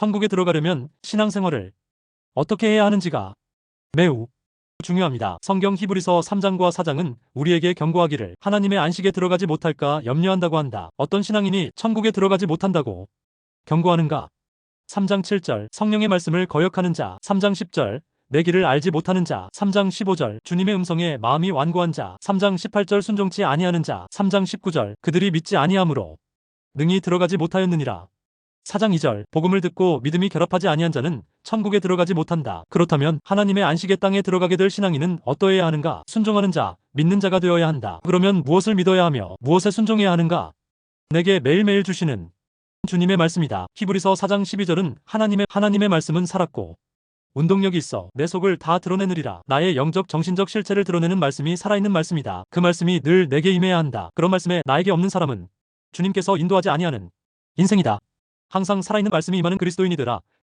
천국에 들어가려면 신앙생활을 어떻게 해야 하는지가 매우 중요합니다. 성경 히브리서 3장과 4장은 우리에게 경고하기를 하나님의 안식에 들어가지 못할까 염려한다고 한다. 어떤 신앙인이 천국에 들어가지 못한다고 경고하는가? 3장 7절 성령의 말씀을 거역하는 자 3장 10절 내 길을 알지 못하는 자 3장 15절 주님의 음성에 마음이 완고한 자 3장 18절 순종치 아니하는 자 3장 19절 그들이 믿지 아니하므로 능히 들어가지 못하였느니라 4장 2절 복음을 듣고 믿음이 결합하지 아니한 자는 천국에 들어가지 못한다. 그렇다면 하나님의 안식의 땅에 들어가게 될 신앙인은 어떠해야 하는가? 순종하는 자, 믿는 자가 되어야 한다. 그러면 무엇을 믿어야 하며 무엇에 순종해야 하는가? 내게 매일매일 주시는 주님의 말씀이다. 히브리서 4장 12절은 하나님의 하나님의 말씀은 살았고 운동력이 있어 내 속을 다 드러내느리라. 나의 영적 정신적 실체를 드러내는 말씀이 살아있는 말씀이다. 그 말씀이 늘 내게 임해야 한다. 그런 말씀에 나에게 없는 사람은 주님께서 인도하지 아니하는 인생이다. 항상 살아있는 말씀이 임하는 그리스도인이더라.